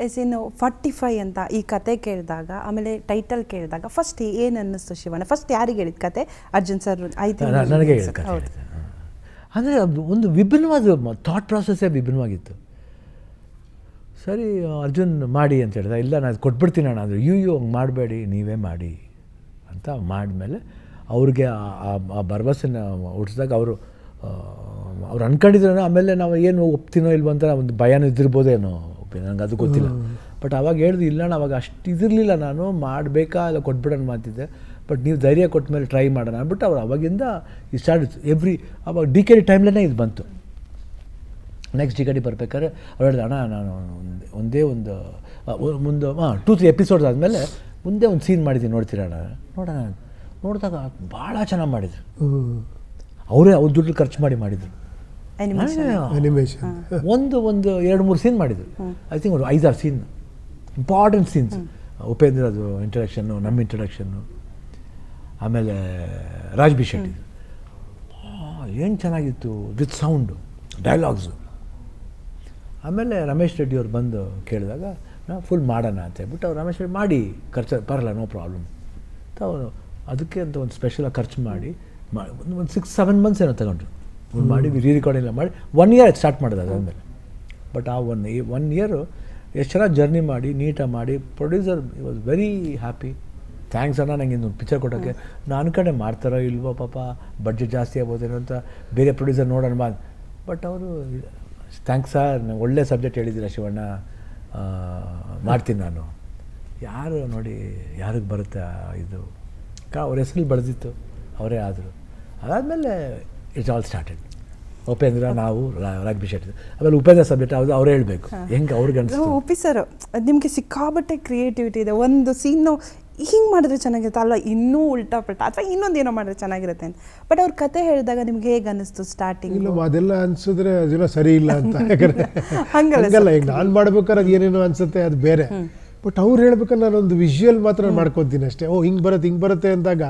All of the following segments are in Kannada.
ಎಸ್ ಇನ್ನು ಫಾರ್ಟಿ ಫೈ ಅಂತ ಈ ಕತೆ ಕೇಳಿದಾಗ ಆಮೇಲೆ ಟೈಟಲ್ ಕೇಳಿದಾಗ ಫಸ್ಟ್ ಏನು ಅನ್ನಿಸ್ತು ಶಿವಣ್ಣ? ಫಸ್ಟ್ ಯಾರಿಗೆ ಹೇಳಿದ ಕತೆ? ಅರ್ಜುನ್ ಸರ್ ನ- ನನಗೆ ಅಂದರೆ ಒಂದು ವಿಭಿನ್ನವಾದ ಥಾಟ್ ಪ್ರಾಸೆಸ್ಸೇ ವಿಭಿನ್ನವಾಗಿತ್ತು. ಸರಿ ಅರ್ಜುನ್ ಮಾಡಿ ಅಂತ ಹೇಳಿದ ಇಲ್ಲ ನಾನು ಕೊಟ್ಬಿಡ್ತೀನಿ ನಾನು ಅಂದರೆ ಯು ಯು ಹಂಗೆ ಮಾಡಬೇಡಿ ನೀವೇ ಮಾಡಿ ಅಂತ ಮಾಡಿದ್ಮೇಲೆ ಅವ್ರಿಗೆ ಆ- ಭರವಸೆನ ಹುಟ್ಟಿಸಿದಾಗ ಅವರು ಅವ್ರು ಅಂದ್ಕೊಂಡಿದ್ರೇನೋ ಆಮೇಲೆ ನಾವು ಏನು ಒಪ್ತೀನೋ ಇಲ್ವೋ ಅಂತ ಒಂದು ಭಯನೂ ಇದ್ದಿರ್ಬೋದೇನೋ. ನನಗೆ ಅದು ಗೊತ್ತಿಲ್ಲ. ಬಟ್ ಅವಾಗ ಹೇಳ್ದು ಇಲ್ಲ ಅಣ್ಣ ಅವಾಗ ಅಷ್ಟು ಇದಿರಲಿಲ್ಲ ನಾನು ಮಾಡಬೇಕಾ ಇಲ್ಲ ಕೊಟ್ಬಿಡೋಣ ಮಾತಿದ್ದೆ ಬಟ್ ನೀವು ಧೈರ್ಯ ಕೊಟ್ಟ ಮೇಲೆ ಟ್ರೈ ಮಾಡೋಣ ಅಂದ್ಬಿಟ್ಟು ಅವ್ರು ಅವಾಗಿಂದ ಈ ಸ್ಟಾರ್ಟ್ ಎವ್ರಿ ಅವಾಗ ಡಿ ಕೆ ಡಿ ಟೈಮ್ಲೇ ಇದು ಬಂತು. ನೆಕ್ಸ್ಟ್ ಡಿ ಕೆ ಡಿ ಬರ್ಬೇಕಾದ್ರೆ ಅವ್ರು ಹೇಳಿದ ಅಣ್ಣ ನಾನು ಒಂದೇ ಒಂದೇ ಒಂದು ಮುಂದೆ ಹಾಂ ಟೂ ತ್ರೀ ಎಪಿಸೋಡ್ಸ್ ಆದಮೇಲೆ ಮುಂದೆ ಒಂದು ಸೀನ್ ಮಾಡಿದ್ದೀನಿ ನೋಡ್ತೀರ ಅಣ್ಣ? ನೋಡೋಣ. ನೋಡಿದಾಗ ಭಾಳ ಚೆನ್ನಾಗಿ ಮಾಡಿದ್ರು. ಅವರೇ ಅವ್ರ ದುಡ್ಡು ಖರ್ಚು ಮಾಡಿ ಮಾಡಿದರು. ಅನಿಮೇಷನ್ ಅನಿಮೇಷನ್ ಒಂದು ಒಂದು ಎರಡು ಮೂರು ಸೀನ್ ಮಾಡಿದ್ರು. ಐ ಥಿಂಕ್ ಒಂದು ಐದಾರು ಸೀನ್ ಇಂಪಾರ್ಟೆಂಟ್ ಸೀನ್ಸ್ ಉಪೇಂದ್ರದು ಇಂಟ್ರಡಕ್ಷನ್ನು ನಮ್ಮ ಇಂಟ್ರಡಕ್ಷನ್ನು ಆಮೇಲೆ ರಾಜ್ ಬಿ ಶೆಟ್ಟಿ. ಏನು ಚೆನ್ನಾಗಿತ್ತು ವಿತ್ ಸೌಂಡು ಡೈಲಾಗ್ಸು ಆಮೇಲೆ ರಮೇಶ್ ರೆಡ್ಡಿ ಅವ್ರು ಬಂದು ಕೇಳಿದಾಗ ನಾ ಫುಲ್ ಮಾಡೋಣ ಅಂತ ಹೇಳ್ಬಿಟ್ಟು ಅವ್ರು ರಮೇಶ್ ರೆಡ್ಡಿ ಮಾಡಿ ಖರ್ಚು ಬರಲ್ಲ ನೋ ಪ್ರಾಬ್ಲಮ್ ಅಂತ ಅವರು ಅದಕ್ಕೆ ಅಂತ ಒಂದು ಸ್ಪೆಷಲಾಗಿ ಖರ್ಚು ಮಾಡಿ ಒಂದು ಒಂದು ಸಿಕ್ಸ್ ಸೆವೆನ್ ಮಂತ್ಸ್ ಏನೋ ತಗೊಂಡ್ರು. ಒಂದು ಮಾಡಿ ರೀ ರೆಕಾರ್ಡಿಂಗ್ ಎಲ್ಲ ಮಾಡಿ ಒನ್ ಇಯರ್ ಸ್ಟಾರ್ಟ್ ಮಾಡಿದೆ ಅದಾದಮೇಲೆ. ಬಟ್ ಆ ಒನ್ ಒನ್ ಇಯರು ಎಷ್ಟು ಚೆನ್ನಾಗಿ ಜರ್ನಿ ಮಾಡಿ ನೀಟಾಗಿ ಮಾಡಿ producer was very happy thanks ಅಣ್ಣ ನಂಗೆ ಇನ್ನೊಂದು ಪಿಕ್ಚರ್ ಕೊಡೋಕ್ಕೆ ನಾನು ಕಡೆ ಮಾಡ್ತಾರೋ ಇಲ್ವೋ ಪಾಪ ಬಡ್ಜೆಟ್ ಜಾಸ್ತಿ ಆಗ್ಬೋದೇನೋ ಅಂತ ಬೇರೆ ಪ್ರೊಡ್ಯೂಸರ್ ನೋಡೋಣ ಬಾ. ಬಟ್ ಅವರು ಥ್ಯಾಂಕ್ಸ್ ಸರ್ ಒಳ್ಳೆ ಸಬ್ಜೆಕ್ಟ್ ಹೇಳಿದ್ದೀರ ಶಿವಣ್ಣ. ಮಾಡ್ತೀನಿ ನಾನು. ಯಾರು ನೋಡಿ ಯಾರಿಗೆ ಬರುತ್ತೆ ಇದು? ಕಾ ಅವ್ರ ಹೆಸರಲ್ಲಿ ಬರೆದಿತ್ತು. ಅವರೇ ಆದರು. ಅದಾದಮೇಲೆ ಇಟ್ಸ್ ಆಲ್ ಸ್ಟಾರ್ಟೆಡ್ ಉಪೇಂದ್ರ ನಾವು ರಗ್ಬಿ ಶೆಟ್ಟಿ. ಆಮೇಲೆ ಉಪೇಂದ್ರ ಸಬ್ಜೆಕ್ಟ್ ಅದು ಅವ್ರು ಹೇಳಬೇಕು. ಹೆಂಗೆ ಅವ್ರಿಗೆ ಅನಿಸ್ತು? ಉಪ್ಪಿ ಸರ್ ನಿಮಗೆ ಸಿಕ್ಕಾಬಟ್ಟೆ ಕ್ರಿಯೇಟಿವಿಟಿ ಇದೆ. ಒಂದು ಸೀನು ಹಿಂಗೆ ಮಾಡಿದ್ರೆ ಚೆನ್ನಾಗಿರುತ್ತೆ. ಅಲ್ಲ ಇನ್ನೂ ಉಲ್ಟಾ ಪಲ್ಟಾ. ಅಥವಾ ಇನ್ನೊಂದು ಏನೋ ಮಾಡಿದ್ರೆ ಚೆನ್ನಾಗಿರುತ್ತೆ ಅಂತ. ಬಟ್ ಅವ್ರ ಕತೆ ಹೇಳಿದಾಗ ನಿಮ್ಗೆ ಹೇಗೆ ಅನಿಸ್ತು ಸ್ಟಾರ್ಟಿಂಗ್ ಇಲ್ಲ ಅದೆಲ್ಲ ಅನ್ಸಿದ್ರೆ ಅದೆಲ್ಲ ಸರಿ ಇಲ್ಲ ಅಂತ. ಯಾಕಂದ್ರೆ ಹಂಗಲ್ಲ ಹಂಗಲ್ಲ ಈಗ ನಾನು ಮಾಡ್ಬೇಕಾದ್ರೆ ಅದು ಏನೇನೋ ಅನ್ಸುತ್ತೆ ಅದು ಬೇರೆ. ಬಟ್ ಅವ್ರು ಹೇಳ್ಬೇಕಾದ್ರೆ ನಾನೊಂದು ವಿಷುವಲ್ ಮಾತ್ರ ಮಾಡ್ಕೊತೀನಿ ಅಷ್ಟೇ. ಓ ಹಿಂಗೆ ಬರುತ್ತೆ ಹಿಂಗೆ ಬರುತ್ತೆ ಅಂದಾಗ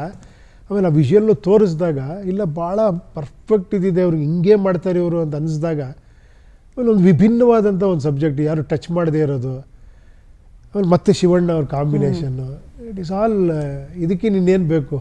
ಆಮೇಲೆ ಆ ವಿಷುವಲ್ಲು ತೋರಿಸಿದಾಗ ಇಲ್ಲ ಭಾಳ ಪರ್ಫೆಕ್ಟ್ ಇದಿದೆ ಅವ್ರಿಗೆ ಹಿಂಗೆ ಮಾಡ್ತಾರೆ ಇವರು ಅಂತ ಅನಿಸಿದಾಗ ಆಮೇಲೆ ಒಂದು ವಿಭಿನ್ನವಾದಂಥ ಒಂದು ಸಬ್ಜೆಕ್ಟ್ ಯಾರು ಟಚ್ ಮಾಡದೇ ಇರೋದು. ಆಮೇಲೆ ಮತ್ತೆ ಶಿವಣ್ಣ ಅವ್ರ ಕಾಂಬಿನೇಷನ್ನು ಇಟ್ ಇಸ್ ಆಲ್ ಇದಕ್ಕೆ ಇನ್ನೇನು ಬೇಕು?